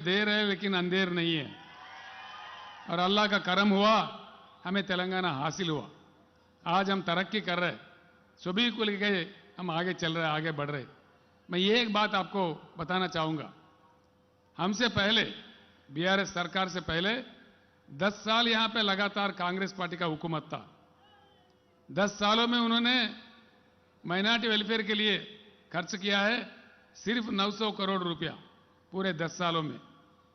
देर है, लेकिन अंधेर नहीं है। और अल्लाह का करम हुआ, हमें तेलंगाना हासिल हुआ। आज हम तरक्की कर रहे सभी को लेके हम आगे चल रहे आगे बढ़ रहे मैं ये एक बात आपको बताना चाहूँगा। हमसे पहले बीआरएस सरकार से पहले 10 साल यहाँ पे लगातार कांग्रेस पार्टी का हुकूमत था। 10 सालों में उन्होंने माइनॉरिटी वेलफेयर के लिए खर्च किया है सिर्फ़ 900 करोड़ रुपया, पूरे 10 सालों में।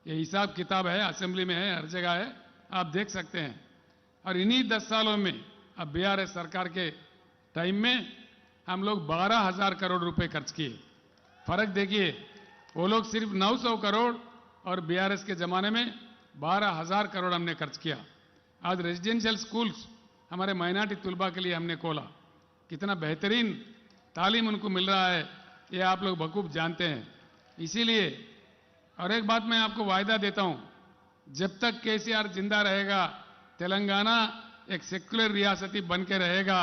ये हिसाब किताब है, असेंबली में है, हर जगह है, आप देख सकते हैं। और इन्हीं 10 सालों में, अब बीआरएस सरकार के टाइम में, हम लोग बारह हज़ार करोड़ रुपए खर्च किए। फ़र्क देखिए, वो लोग सिर्फ़ 900 करोड़ और बीआरएस के जमाने में बारह हज़ार करोड़ हमने खर्च किया। आज रेजिडेंशियल स्कूल्स हमारे माइनॉरिटी तुलबा के लिए हमने खोला। कितना बेहतरीन तालीम उनको मिल रहा है, ये आप लोग बखूब जानते हैं। इसीलिए और एक बात मैं आपको वायदा देता हूँ, जब तक केसीआर ज़िंदा रहेगा, तेलंगाना एक सेक्युलर रियासती बन के रहेगा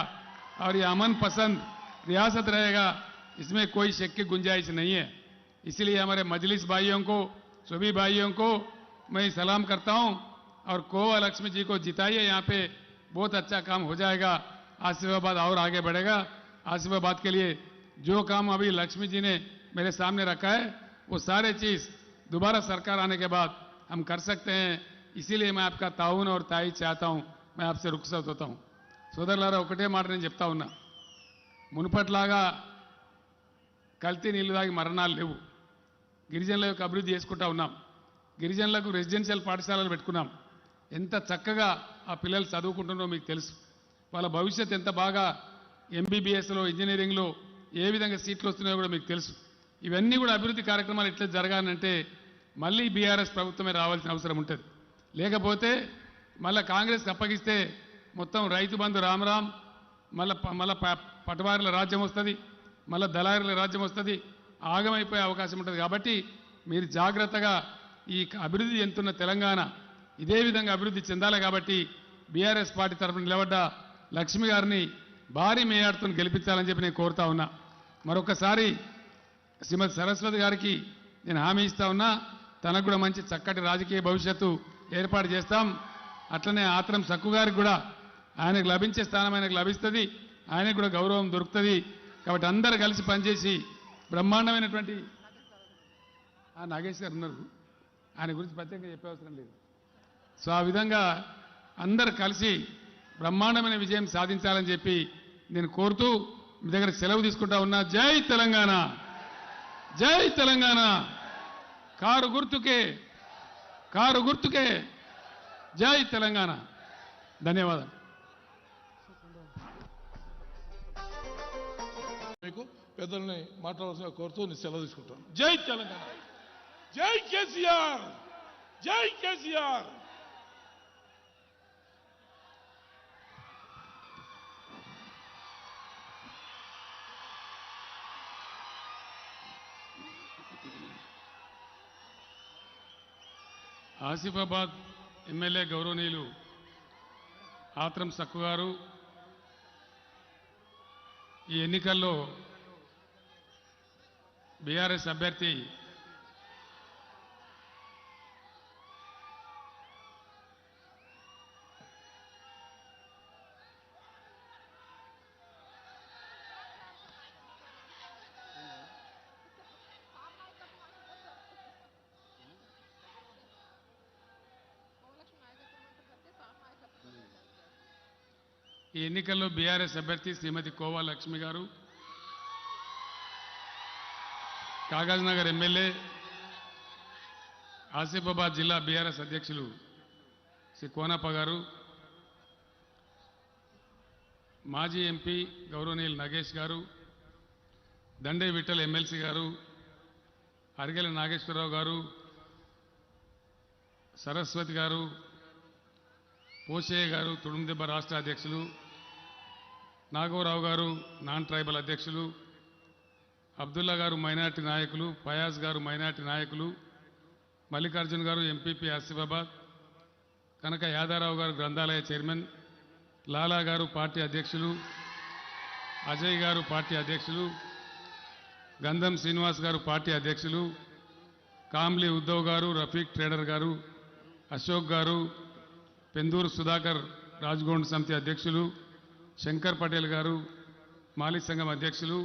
और ये अमन पसंद रियासत रहेगा, इसमें कोई शक की गुंजाइश नहीं है। इसलिए हमारे मजलिस भाइयों को सभी भाइयों को मैं सलाम करता हूँ और कोवा लक्ष्मी जी को जिताइए, यहाँ पे बहुत अच्छा काम हो जाएगा आसिफाबाद और आगे बढ़ेगा। आसिफाबाद के लिए जो काम अभी लक्ष्मी जी ने मेरे सामने रखा है, वो सारे चीज़ दोबारा सरकार आने के बाद हम कर सकते हैं इसीलिए मैं आपका ताउन और ताई चाहता हूं मैं आपसे रुखसत होता हूं సోదరులారా ఒకటే మాట నేను చెప్తా ఉన్నా మునుపట్లాగా కల్తీ నీళ్లు తాగి మరణాలు లేవు గిరిజనుల యొక్క అభివృద్ధి చేసుకుంటా ఉన్నాం గిరిజనులకు రెసిడెన్షియల్ పాఠశాలలు పెట్టుకున్నాం ఎంత చక్కగా ఆ పిల్లలు చదువుకుంటున్నారో మీకు తెలుసు వాళ్ళ భవిష్యత్ ఎంత బాగా ఎంబీబీఎస్లో ఇంజనీరింగ్లో ఏ విధంగా సీట్లు వస్తున్నాయో కూడా మీకు తెలుసు ఇవన్నీ కూడా అభివృద్ధి కార్యక్రమాలు ఎట్లా జరగాలంటే మళ్ళీ బీఆర్ఎస్ ప్రభుత్వమే రావాల్సిన అవసరం ఉంటుంది. లేకపోతే మళ్ళీ కాంగ్రెస్కి అప్పగిస్తే మొత్తం రైతు బంధు రామరామ్ మళ్ళీ మళ్ళీ పటవారుల రాజ్యం వస్తుంది మళ్ళీ దళారుల రాజ్యం వస్తుంది ఆగమైపోయే అవకాశం ఉంటుంది. కాబట్టి మీరు జాగ్రత్తగా ఈ అభివృద్ధి చెందుతున్న తెలంగాణ ఇదే విధంగా అభివృద్ధి చెందాలి కాబట్టి బీఆర్ఎస్ పార్టీ తరఫున నిలబడ్డ లక్ష్మి గారిని భారీ మేయాడుతో గెలిపించాలని చెప్పి నేను కోరుతా ఉన్నా. మరొకసారి శ్రీమతి సరస్వతి గారికి నేను హామీ ఇస్తా ఉన్నా. తనకు కూడా మంచి చక్కటి రాజకీయ భవిష్యత్తు ఏర్పాటు చేస్తాం. అట్లనే ఆత్రం సక్కు గారికి కూడా ఆయనకు లభించే స్థానం ఆయనకు లభిస్తుంది. ఆయనకు కూడా గౌరవం దొరుకుతుంది. కాబట్టి అందరు కలిసి పనిచేసి బ్రహ్మాండమైనటువంటి ఆ నాగేష్ గారు ఉన్నారు. ఆయన గురించి ప్రత్యేకంగా చెప్పే అవసరం లేదు. సో ఆ విధంగా అందరు కలిసి బ్రహ్మాండమైన విజయం సాధించాలని చెప్పి నేను కోరుతూ మీ దగ్గర సెలవు తీసుకుంటా ఉన్నా. జై తెలంగాణ! జై తెలంగాణ! కారు గుర్తుకే కారు గుర్తుకే. జై తెలంగాణ. ధన్యవాదాలు. మీకు పెద్దల్ని మాట్లాడాల్సిన కోరుతూ నేను సెలవు తీసుకుంటాను. జై తెలంగాణ. జై కేసీఆర్. జై కేసీఆర్. ఆసిఫాబాద్ ఎమ్మెల్యే గౌరవనీయులు ఆత్రం సక్కు గారు ఈ ఎన్నికల్లో బీఆర్ఎస్ అభ్యర్థి ఈ ఎన్నికల్లో బీఆర్ఎస్ అభ్యర్థి శ్రీమతి కోవా లక్ష్మి గారు కాగజ్నగర్ ఎమ్మెల్యే ఆసిఫాబాద్ జిల్లా బీఆర్ఎస్ అధ్యక్షులు శ్రీ కోనప్ప గారు మాజీ ఎంపీ గౌరవనీయులు నగేష్ గారు దండే విఠల్ ఎమ్మెల్సీ గారు అరిగెల నాగేశ్వరరావు గారు సరస్వతి గారు పోషయ్య గారు తుడుందెబ్బ రాష్ట్ర అధ్యక్షులు నాగవరావు గారు నాన్ ట్రైబల్ అధ్యక్షులు అబ్దుల్లా గారు మైనార్టీ నాయకులు ఫయాజ్ గారు మైనార్టీ నాయకులు మల్లికార్జున్ గారు ఎంపీపీ ఆసిఫాబాద్ కనక యాదారావు గారు గ్రంథాలయ చైర్మన్ లాలా గారు పార్టీ అధ్యక్షులు అజయ్ గారు పార్టీ అధ్యక్షులు గంధం శ్రీనివాస్ గారు పార్టీ అధ్యక్షులు కామ్లీ ఉద్ధవ్ గారు రఫీక్ ట్రేడర్ గారు అశోక్ గారు పెందూరు సుధాకర్ రాజ్గోండ్ సమితి అధ్యక్షులు శంకర్ పటేల్ గారు మాలి సంఘం అధ్యక్షులు